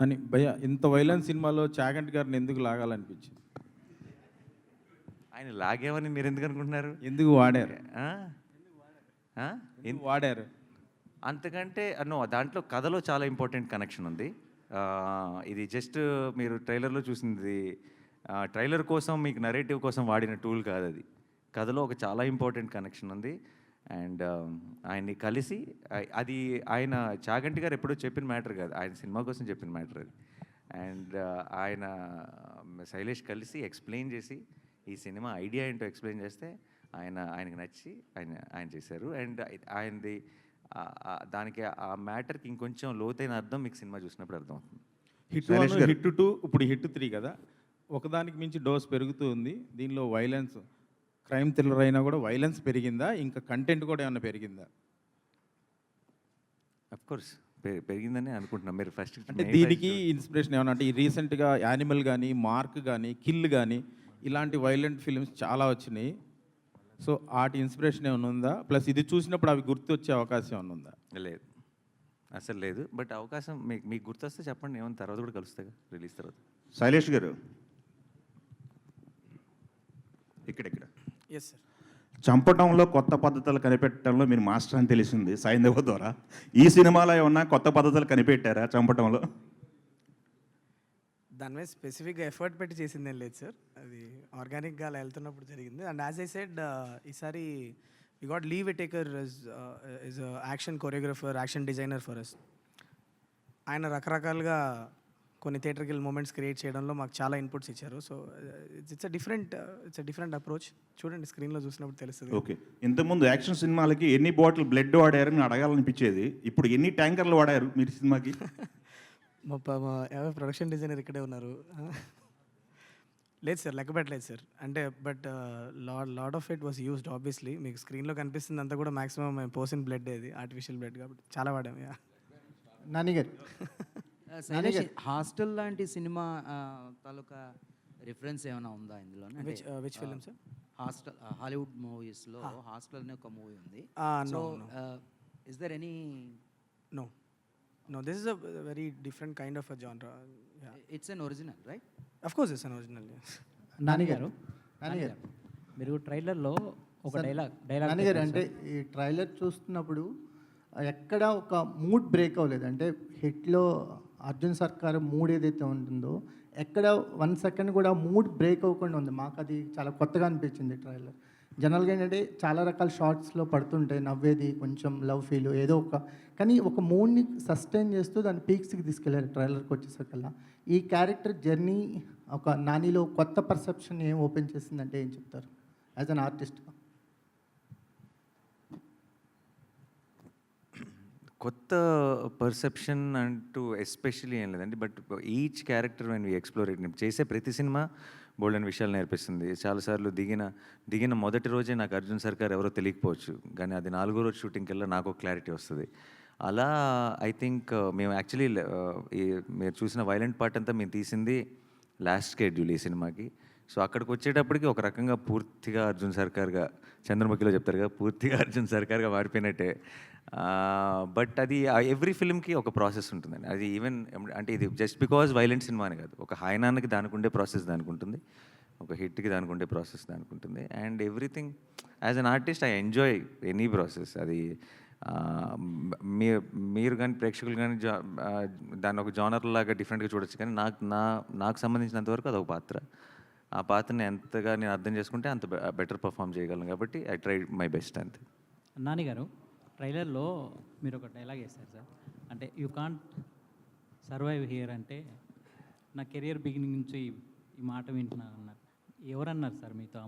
అని భయ ఇంత వైలెన్స్ సినిమాలో చాగంటి గారిని ఎందుకు లాగాలనిపించింది? ఆయన లాగేమని మీరు ఎందుకు అనుకుంటున్నారు? ఎందుకు వాడారు? ఎందుకు వాడారు? అంతకంటే నో దాంట్లో కథలో చాలా ఇంపార్టెంట్ కనెక్షన్ ఉంది. ఇది జస్ట్ మీరు ట్రైలర్లో చూసింది. ట్రైలర్ కోసం మీకు నరేటివ్ కోసం వాడిన టూల్ కాదు అది. కథలో ఒక చాలా ఇంపార్టెంట్ కనెక్షన్ ఉంది. అండ్ ఆయన్ని కలిసి అది ఆయన చాగంటి గారు ఎప్పుడో చెప్పిన మ్యాటర్ కాదు. ఆయన సినిమా కోసం చెప్పిన మ్యాటర్ అది. అండ్ ఆయన శైలేష్ కలిసి ఎక్స్ప్లెయిన్ చేసి ఈ సినిమా ఐడియా ఏంటో ఎక్స్ప్లెయిన్ చేస్తే ఆయన ఆయనకు నచ్చి ఆయన ఆయన చేశారు. అండ్ ఆయనది దానికి ఆ మ్యాటర్కి ఇంకొంచెం లోతైన అర్థం మీకు సినిమా చూసినప్పుడు అర్థం అవుతుంది హిట్ వన్. హిట్ టూ ఇప్పుడు హిట్ త్రీ కదా. ఒకదానికి మించి డోస్ పెరుగుతూ ఉంది. దీనిలో వైలెన్స్ క్రైమ్ థ్రిల్లర్ అయినా కూడా వైలెన్స్ పెరిగిందా? ఇంకా కంటెంట్ కూడా ఏమైనా పెరిగిందా? అఫ్ కోర్స్ పెరిగిందని అనుకుంటున్నాం. మీరు ఫస్ట్ అంటే దీనికి ఇన్స్పిరేషన్ ఏమన్నా? అంటే ఈ రీసెంట్గా యానిమల్ కానీ మార్క్ కానీ కిల్ కానీ ఇలాంటి వైలెంట్ ఫిల్మ్స్ చాలా వచ్చినాయి. సో వాటి ఇన్స్పిరేషన్ ఏమైనా ఉందా? ప్లస్ ఇది చూసినప్పుడు అవి గుర్తొచ్చే అవకాశం ఏమైనా ఉందా? లేదు. అసలు లేదు. బట్ అవకాశం మీకు మీకు గుర్తొస్తే చెప్పండి. ఏమైనా తర్వాత కూడా కలుస్తాగా రిలీజ్ తర్వాత. శైలేష్ గారు. ఇక్కడిక్కడ. ఎస్ సార్ చంపటంలో కొత్త పద్ధతులు కనిపెట్టడంలో మీరు మాస్టర్ అని తెలిసింది సైంధవ ద్వారా. ఈ సినిమాలో ఏమన్నా కొత్త పద్ధతులు కనిపెట్టారా చంపటంలో? దాని మీద స్పెసిఫిక్గా ఎఫర్ట్ పెట్టి చేసింది ఏం లేదు సార్ అది ఆర్గానిక్గా అలా వెళ్తున్నప్పుడు జరిగింది. అండ్ యాజ్ ఐ సెడ్ ఈసారి we got leave a taker is action choreographer action designer for us ఆయన రకరకాలుగా కొన్ని థియేటర్కి మూమెంట్స్ క్రియేట్ చేయడంలో మాకు చాలా ఇన్పుట్స్ ఇచ్చారు. So it's a different it's a different approach. చూడండి స్క్రీన్లో చూసినప్పుడు తెలుస్తుంది. ఓకే. ఇంతకుముందు యాక్షన్ సినిమాలకి ఎన్ని బాటిల్ బ్లడ్ వాడారని అడగాలనిపించేది. ఇప్పుడు ఎన్ని ట్యాంకర్లు వాడారు మీరు సినిమాకి? మా ప- మా ఎవరు ప్రొడక్షన్ డిజైనర్ ఇక్కడే ఉన్నారు. లేదు సార్ లెక్క పెట్టలేదు సార్. అంటే but lot lot of it was used obviously. మీకు స్క్రీన్లో కనిపిస్తుంది అంతా కూడా మాక్సిమం మేము పోసిన బ్లడ్ అది ఆర్టిఫిషియల్ బ్లడ్ కాబట్టి. చాలా వాడాము యా. నానిగారు శైలేష్ హాస్టల్ లాంటి సినిమా తాలూకా రిఫరెన్స్ ఏమైనా ఉందా ఇందులో? which film, sir? Hostel Hollywood మూవీస్లో హాస్టల్ అనే ఒక మూవీ ఉంది. no, so. Is there any no no this is a very different kind of a genre it's an original right of course it's an original నానిగారు నాన్నగారు మీరు ట్రైలర్లో ఒక sir, dialogue dialogue నాన్నగారు అంటే ఈ ట్రైలర్ చూస్తున్నప్పుడు ఎక్కడ ఒక మూడ్ బ్రేక్ అవ్వలేదు. అంటే హిట్లో అర్జున్ సర్కార్ మూడ్ ఏదైతే ఉంటుందో ఎక్కడ వన్ సెకండ్ కూడా మూడ్ బ్రేక్ అవ్వకుండా ఉంది. మాకు అది చాలా కొత్తగా అనిపించింది ట్రైలర్ జనరల్గా ఏంటంటే చాలా రకాల షార్ట్స్లో పడుతుంటాయి నవ్వేది కొంచెం లవ్ ఫీల్ ఏదో ఒక. కానీ ఒక మూడ్ని సస్టైన్ చేస్తూ దాని పీక్స్కి తీసుకెళ్ళారు ట్రైలర్కి వచ్చేసరికల్లా. ఈ క్యారెక్టర్ జర్నీ ఒక నానిలో కొత్త పర్సెప్షన్ ఏం ఓపెన్ చేసిందంటే ఏం చెప్తారు? యాజ్ అన్ ఆర్టిస్ట్గా కొత్త పర్సెప్షన్ అంటూ ఎస్పెషలీ ఏం లేదండి. But each character when we explore it చేసే ప్రతి సినిమా బోల్డెన్ విషయాలు నేర్పిస్తుంది. చాలాసార్లు దిగిన దిగిన మొదటి రోజే నాకు అర్జున్ సర్కార్ ఎవరో తెలియకపోవచ్చు. కానీ అది నాలుగో రోజు షూటింగ్కి వెళ్ళి నాకు ఒక క్లారిటీ వస్తుంది. అలా ఐ థింక్ మేము యాక్చువల్లీ మీరు చూసిన వైలెంట్ పార్ట్ అంతా మేము తీసింది లాస్ట్ స్కెడ్యూల్ ఈ సినిమాకి. సో అక్కడికి వచ్చేటప్పటికి ఒక రకంగా పూర్తిగా అర్జున్ సర్కార్గా చంద్రముఖిలో చెప్తారు కదా పూర్తిగా అర్జున్ సర్కార్గా మారిపోయినట్టే. బట్ అది ఎవ్రీ ఫిల్మ్కి ఒక ప్రాసెస్ ఉంటుందండి. అది ఈవెన్ అంటే ఇది జస్ట్ బికాజ్ వైలెంట్ సినిమా అని కాదు. ఒక హాయనానికి దానికి ఉండే ప్రాసెస్ దానికి ఉంటుంది ఒక హిట్కి దానికి ఉండే ప్రాసెస్ దానికి ఉంటుంది and everything as an artist I enjoy any process. అది మీ మీరు మీరు కానీ ప్రేక్షకులు కానీ జా దాన్ని ఒక జానర్ లాగా డిఫరెంట్గా చూడొచ్చు. కానీ నాకు నా నాకు సంబంధించినంత వరకు అదొక పాత్ర. ఆ పాత్రని ఎంతగా నేను అర్థం చేసుకుంటే అంత బెటర్ పర్ఫామ్ చేయగలను కాబట్టి ఐ ట్రై మై బెస్ట్ అంతే. నాన్నగారు ట్రైలర్లో మీరు ఒక డైలాగ్ వేస్తారు సార్. అంటే యూ కాంట్ సర్వైవ్ హియర్ అంటే నా కెరియర్ బిగినింగ్ నుంచి ఈ మాట వింటున్నాను అన్నారు. ఎవరన్నారు సార్ మీతో